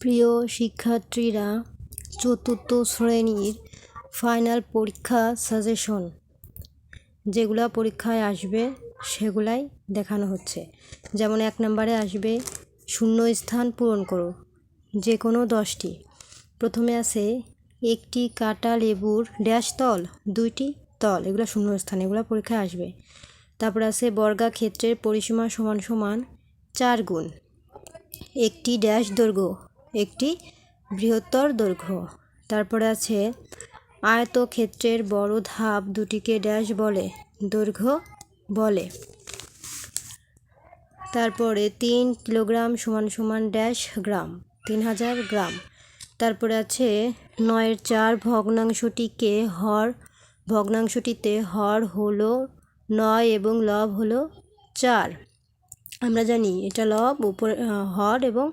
প্রিয় শিক্ষার্থীরা চতুর্থ শ্রেণির ফাইনাল পরীক্ষা সাজেশন যেগুলা পরীক্ষায় আসবে সেগুলাই দেখানো হচ্ছে। যেমন এক নম্বরে আসবে, শূন্য স্থান পূরণ করো যে কোনো দশটি। প্রথমে আছে, একটি কাটা লেবুর ড্যাশ তল, দুইটি তল, এগুলো শূন্য স্থান, এগুলো পরীক্ষায় আসবে। তারপর আছে বর্গা ক্ষেত্রের পরিসীমা সমান সমান চার গুণ। একটি ড্যাশ দৈর্ঘ্য একটি বৃহত্তর দৈর্ঘ্য। তারপরে আছে আয়তক্ষেত্রের বড় ধাপ দুটিকে ড্যাশ বলে, দৈর্ঘ্য বলে। তারপরে তিন কিলোগ্রাম সমান সমান ড্যাশ গ্রাম, তিন হাজার গ্রাম। তারপরে আছে নয়ের চার ভগ্নাংশটিকে হর, ভগ্নাংশটিতে হর হলো নয় এবং লব হলো চার। আমরা জানি এটা লব, উপরে হর এবং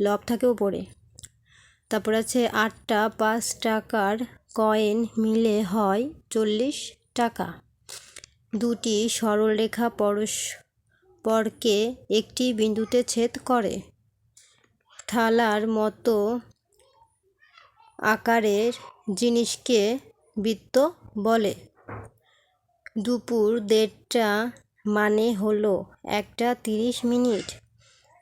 লব থাকে উপরে। তারপর আছে আটটা পাঁচ টাকার কয়েন মিলে হয় চল্লিশ টাকা। দুটি সরলরেখা পরস্পরকে একটি বিন্দুতে ছেদ করে। থালার মতো আকারের জিনিসকে বৃত্ত বলে। দুপুর দেড়টা মানে হলো একটা তিরিশ মিনিট।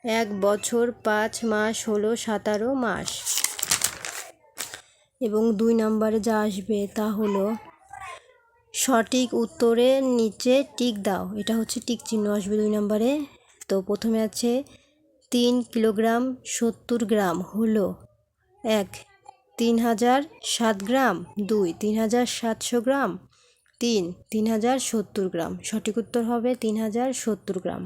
এক বছর পাঁচ মাস হলো সতেরো মাস। এবং দুই নম্বরে যা আসবে তা হলো, সঠিক উত্তরের নিচে টিক দাও। এটা হচ্ছে টিক চিহ্ন আসবে দুই নম্বরে। তো প্রথমে আছে তিন কিলোগ্রাম সত্তর গ্রাম হলো এক, তিন হাজার সাত গ্রাম দুই, তিন হাজার সাতশো গ্রাম তিন তিন হাজার সত্তর গ্রাম। সঠিক উত্তর হবে তিন হাজার সত্তর গ্রাম।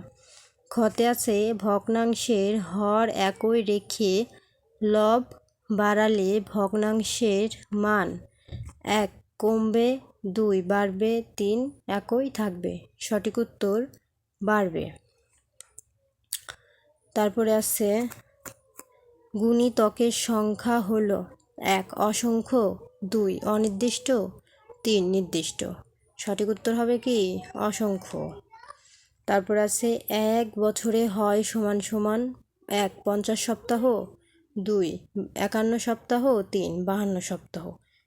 ক্ষতে আছে ভগ্নাংশের হর একই রেখে লব বাড়ালে ভগ্নাংশের মান এক, কমবে দুই, বাড়বে তিন, একই থাকবে। সঠিক উত্তর বাড়বে। তারপরে আছে গুণিতকের সংখ্যা হলো এক, অসংখ্য দুই, অনির্দিষ্ট তিন, নির্দিষ্ট। সঠিক উত্তর হবে কি? অসংখ্য। তারপর আছে এক বছরে হয় সমান সমান এক পঞ্চাশ সপ্তাহ, দুই একান্ন সপ্তাহ, তিন বাহান্ন সপ্তাহ।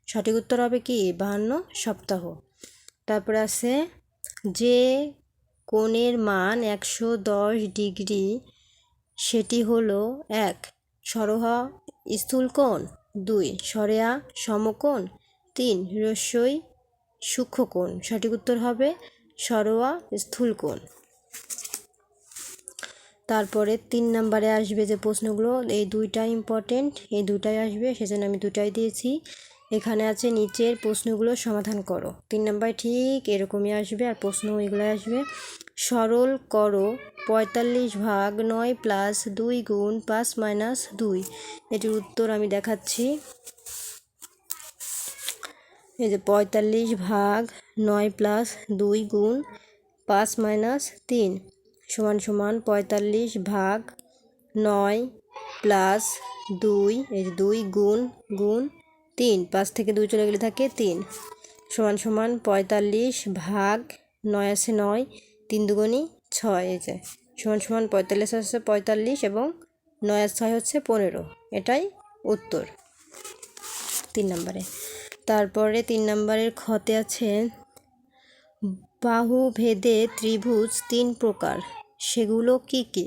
সঠিক উত্তর হবে কি? বাহান্ন সপ্তাহ। তারপর আছে যে কোণের মান একশো দশ ডিগ্রি, সেটি হলো এক, সরহা স্থূলকোণ দুই, সরেয়া সমকোণ, তিন রস্যই সূক্ষ্মকোণ। সঠিক উত্তর হবে সরোয়া স্থূলকোণ তারপরে তিন নম্বরে আসবে যে প্রশ্নগুলো, এই দুইটাই ইম্পর্টেন্ট এই দুটাই আসবে, সেজন্য আমি দুটাই দিয়েছি। এখানে আছে নিচের প্রশ্নগুলো সমাধান করো। তিন নম্বর ঠিক এরকমই আসবে আর প্রশ্ন এগুলো আসবে। সরল করো, পঁয়তাল্লিশ ভাগ নয় প্লাস দুই গুণ পাঁচ মাইনাস দুই। এটির উত্তর আমি দেখাচ্ছি। এই যে পঁয়তাল্লিশ ভাগ নয় প্লাস দুই গুণ পাঁচ মাইনাস তিন। সমান সমান পঁয়তাল্লিশ ভাগ নয় প্লাস দুই, এই দুই গুণ গুণ তিন। পাঁচ থেকে দুই চলে গেলে থাকে তিন। সমান সমান পঁয়তাল্লিশ ভাগ নয় আছে নয়, তিন দুগুণই ছয়। এই যে সমান সমান পঁয়তাল্লিশ আছে পঁয়তাল্লিশ এবং নয় ছয় হচ্ছে পনেরো। এটাই উত্তর তিন নম্বরে। তারপরে তিন নম্বরের ক্ষতে আছে বাহু ভেদে ত্রিভুজ তিন প্রকার। সেগুলো কি কি?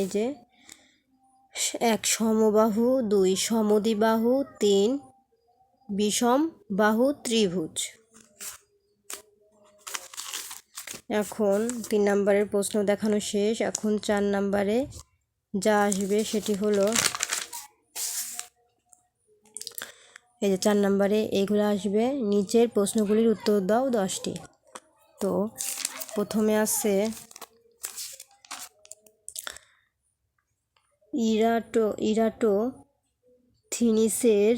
এই যে, এক সমবাহু, দুই সমদ্বিবাহু, তিন বিষম বাহু ত্রিভুজ। এখন তিন নম্বরের প্রশ্ন দেখানো শেষ। এখন চার নম্বরে যা আসবে সেটি হলো, এই যে চার নম্বরে এগুলো আসবে। নিচের প্রশ্নগুলির উত্তর দাও দশটি। তো প্রথমে আছে ইরাটো ইরাটো থিনিসের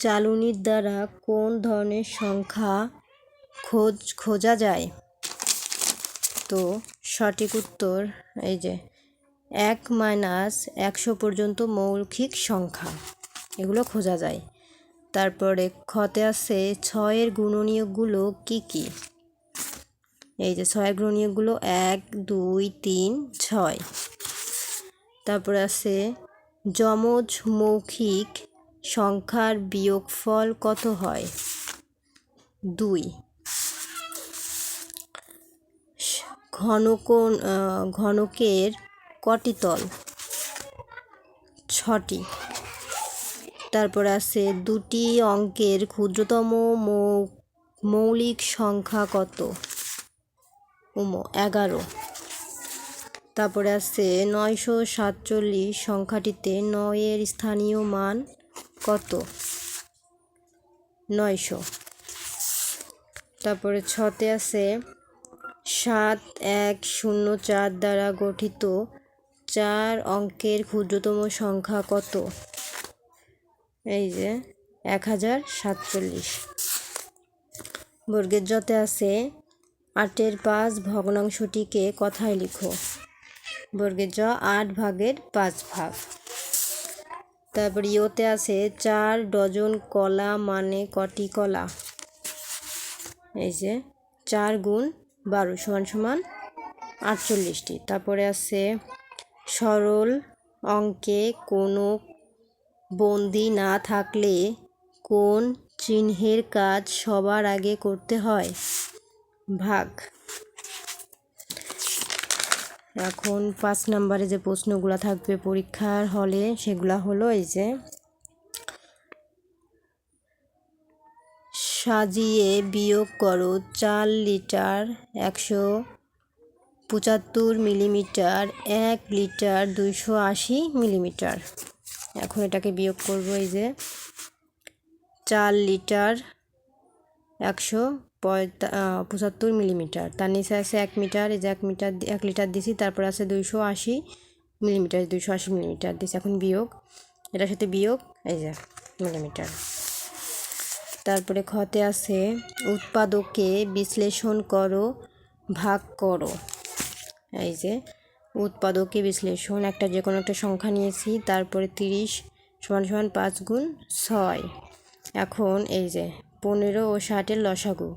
চালুনির দ্বারা কোন ধরনের সংখ্যা খোঁজ, খোঁজা যায়? তো সঠিক উত্তর এই যে এক মাইনাস একশো পর্যন্ত মৌখিক সংখ্যা, এগুলো খোঁজা যায়। তারপরে ক্ষতে আছে ছয়ের গুণনীয়কগুলো কি কি? এই যে ছয়ের গুণনীয়কগুলো এক, দুই, তিন, ছয়। তারপরে আছে যমজ মৌখিক সংখ্যার বিয়োগফল কত হয়? দুই। ঘনকোণ ঘনকের কটি তল? ছটি। তারপর আছে দুটি অঙ্কের ক্ষুদ্রতম মৌলিক সংখ্যা কত? উমো, এগারো। তারপরে আছে নয়শো সাতচল্লিশ সংখ্যাটিতে নয়ের স্থানীয় মান কত? নয়শো। তারপরে ছতে আছে সাত এক শূন্য চার দ্বারা গঠিত চার অঙ্কের ক্ষুদ্রতম সংখ্যা কত? এই যে এক হাজার সাতচল্লিশ। বর্গের যতে আছে আটের পাঁচ ভগ্নাংশটিকে কথায় লিখো। বর্গের জ, আট ভাগের পাঁচ ভাগ। তারপর ইয়োতে আছে চার ডজন কলা মানে কটি কলা? এই যে, চার গুণ বারো সমান সমান আটচল্লিশটি। তারপরে আছে সরল অঙ্কে কোনো বন্দি না থাকলে কোন চিহ্নের কাজ সবার আগে করতে হয়? ভাগ। এখন পাঁচ নম্বরে যে প্রশ্নগুলো থাকবে পরীক্ষার হলে সেগুলো হলো এই যে, সাজিয়ে বিয়োগ করো চার লিটার একশো পঁচাত্তর মিলিমিটার এক লিটার দুইশো আশি মিলিমিটার এখন এটাকে বিয়োগ করব এই যে, চার লিটার একশো পঁয়তা পঁচাত্তর মিলিমিটার তার নিচে আছে এক মিটার এই যে এক মিটার এক লিটার দিছি, তারপর আছে দুইশো আশি মিলিমিটার দুইশো আশি মিলিমিটার দিছি এখন বিয়োগ। এটার সাথে বিয়োগ, এই যে মিলিমিটার তারপরে খতে আছে, উৎপাদকে বিশ্লেষণ করো, ভাগ করো। এই যে, উৎপাদকে বিশ্লেষণ, একটা যে কোনো একটা সংখ্যা নিয়েছি, তারপরে তিরিশ সমান সমান পাঁচ গুণ ছয়। এখন এই যে পনেরো ও ষাটের লসাগু।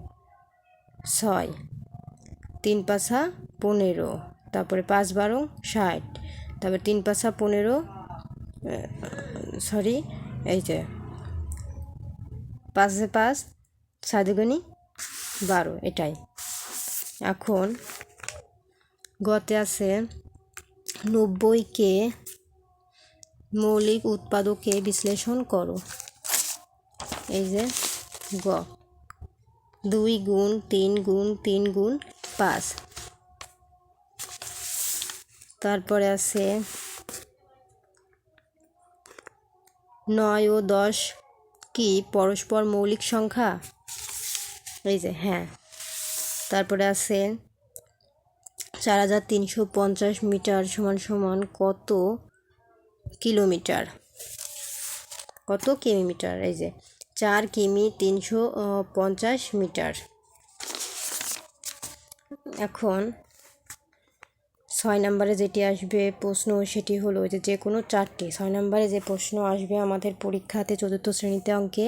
ছয়। তিন পাঁচা পনেরো। তারপরে পাঁচ বারো, ষাট। তারপরে তিন পাঁচা পনেরো সরি, এই যে, পাঁচে পাঁচ সাদগুনি বারো, এটাই। এখন গতে আছে নব্বইকে মৌলিক উৎপাদকে বিশ্লেষণ করো। এই যে গ। দুই গুণ, তিন গুণ তিন গুণ, পাঁচ। তারপরে আছে নয় ও দশ কি পরস্পর মৌলিক সংখ্যা? এই যে হ্যাঁ। তারপরে আছে চার হাজার তিনশো পঞ্চাশ মিটার সমান সমান কত কিলোমিটার? কত কিলোমিটার? এই যে চার কিমি তিনশো পঞ্চাশ মিটার। এখন ছয় নম্বরে যেটি আসবে প্রশ্ন সেটি হলো যে যে কোনো চারটি, ছয় নম্বরে যে প্রশ্ন আসবে আমাদের পরীক্ষাতে চতুর্থ শ্রেণীতে অঙ্কে,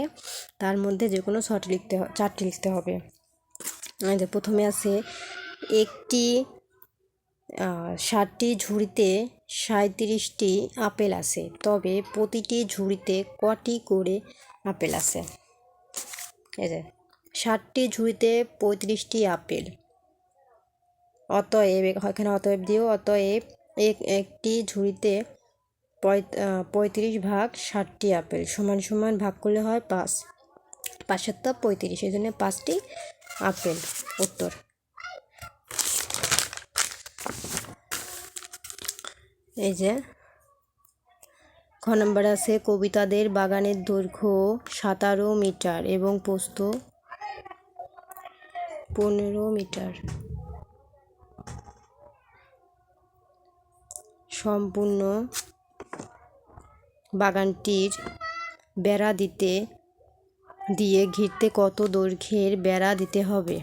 তার মধ্যে যে কোনো ছটি লিখতে চারটি লিখতে হবে। যে প্রথমে আছে, একটি ষাটটি ঝুড়িতে সাঁত্রিশটি আপেল আছে, তবে প্রতিটি ঝুড়িতে কটি করে আপেল আছে। এই যে, ষাটটি ঝুড়িতে পঁয়ত্রিশটি আপেল। অতএব, এখানে অতএব দিও, অতএব এক, একটি ঝুড়িতে পঁয়ত- পঁয়ত্রিশ ভাগ ষাটটি আপেল। সমান সমান ভাগ করলে হয় পাঁচ। পাঁচ সাতটা পঁয়ত্রিশ, এই জন্য পাঁচটি আপেল। উত্তর। এই যে খ নম্বরে আছে কবিতাদের বাগানের দৈর্ঘ্য সাতারো মিটার এবং পোস্ত পনেরো মিটার। সম্পূর্ণ বাগানটির বেড়া দিতে, দিয়ে ঘিরতে কত দৈর্ঘ্যের বেড়া দিতে হবে?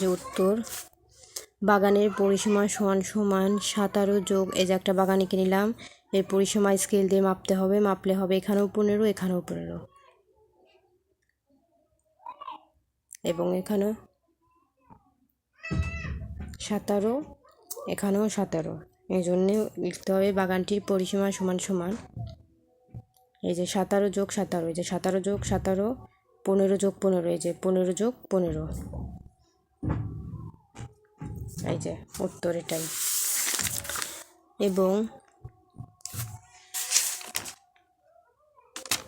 যে উত্তর। বাগানের পরিসীমা সমান সমান সাতারো যোগ এই যে একটা বাগান এঁকে নিলাম। এর পরিসীমা স্কেল দিয়ে মাপতে হবে, মাপলে হবে এখানেও পনেরো এখানেও পনেরো। এবং এখানেও সাতারো এখানেও সাতারো। এই জন্যে লিখতে হবে বাগানটির পরিসীমা সমান সমান। এই যে সাতারো যোগ সাতারো, এই যে সাতারো যোগ সাতারো, পনেরো যোগ পনেরো, এই যে পনেরো যোগ পনেরো। এই যে উত্তর এটাই। এবং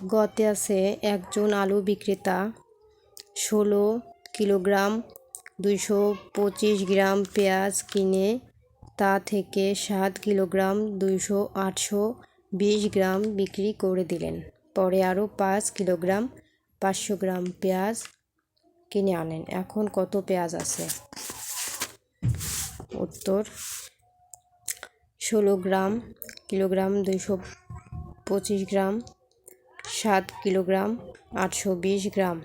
গতে আছে একজন আলু বিক্রেতা, ষোলো কিলোগ্রাম, দুইশো পঁচিশ গ্রাম পেঁয়াজ কিনে তা থেকে সাত কিলোগ্রাম, দুইশো আটশো বিশ গ্রাম বিক্রি করে দিলেন। পরে আরও পাঁচ কিলোগ্রাম, পাঁচশো গ্রাম পেঁয়াজ কিনে আনেন। এখন কত পেঁয়াজ আছে? উত্তর, ষোলো গ্রাম, কিলোগ্রাম, দুইশো পঁচিশ গ্রাম সাত কিলোগ্রাম, আটশো বিশ গ্রাম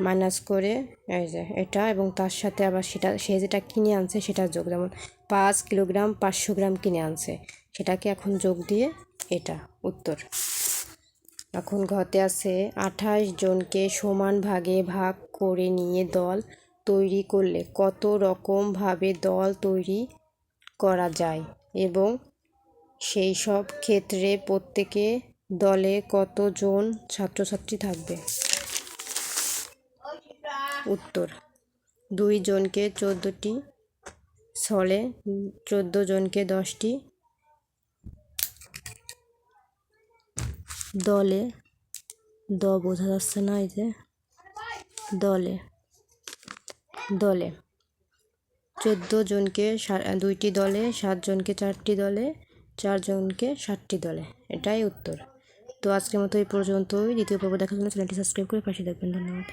মাইনাস করে এই যে এটা এবং তার সাথে আবার সেটা, সে যেটা কিনে আনছে সেটা যোগ, যেমন পাঁচ কিলোগ্রাম, পাঁচশো গ্রাম কিনে আনছে। সেটাকে এখন যোগ দিয়ে এটা, উত্তর। এখন ঘতে আছে আঠাশ জনকে সমান ভাগে ভাগ করে নিয়ে দল তৈরি করলে কত রকমভাবে দল তৈরি করা যায় এবং সেই সব ক্ষেত্রে প্রত্যেকে দলে কতজন ছাত্রছাত্রী থাকবে? উত্তর, দুই জনকে চোদ্দোটি ছলে চোদ্দ জনকে দশটি দলে। দ, বোঝা যাচ্ছে না এই যে। দলে দলে, চোদ্দ জনকে দুইটি দলে সাতজনকে চারটি দলে চারজনকে ষাটটি দলে। এটাই উত্তর। তো আজকের মতো এই পর্যন্তই। দ্বিতীয় পর্ব দেখার জন্য চ্যানেলটি সাবস্ক্রাইব করে পাশে থাকবেন। ধন্যবাদ।